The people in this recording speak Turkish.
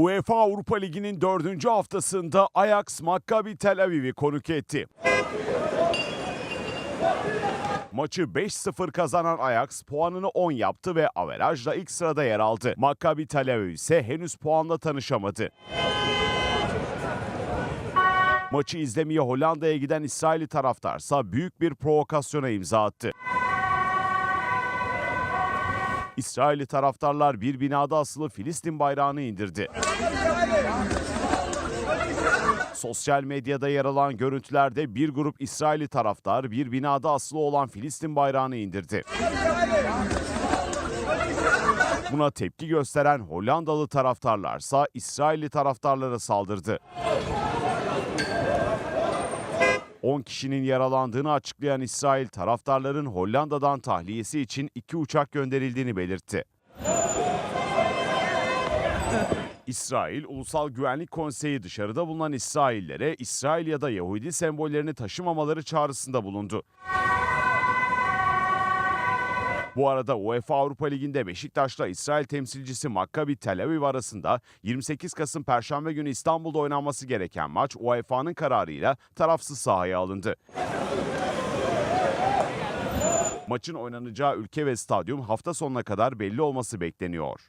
UEFA Avrupa Ligi'nin dördüncü haftasında Ajax Maccabi Tel Aviv'i konuk etti. Maçı 5-0 kazanan Ajax puanını 10 yaptı ve averajla ilk sırada yer aldı. Maccabi Tel Aviv ise henüz puanla tanışamadı. Maçı izlemeye Hollanda'ya giden İsrailli taraftarsa büyük bir provokasyona imza attı. İsrailli taraftarlar bir binada asılı Filistin bayrağını indirdi. Sosyal medyada yer alan görüntülerde bir grup İsrailli taraftar bir binada asılı olan Filistin bayrağını indirdi. Buna tepki gösteren Hollandalı taraftarlarsa İsrailli taraftarlara saldırdı. 10 kişinin yaralandığını açıklayan İsrail taraftarların Hollanda'dan tahliyesi için iki uçak gönderildiğini belirtti. İsrail Ulusal Güvenlik Konseyi dışarıda bulunan İsraillere İsrail ya da Yahudi sembollerini taşımamaları çağrısında bulundu. Bu arada UEFA Avrupa Ligi'nde Beşiktaş'la İsrail temsilcisi Maccabi Tel Aviv arasında 28 Kasım Perşembe günü İstanbul'da oynanması gereken maç UEFA'nın kararıyla tarafsız sahaya alındı. Maçın oynanacağı ülke ve stadyum hafta sonuna kadar belli olması bekleniyor.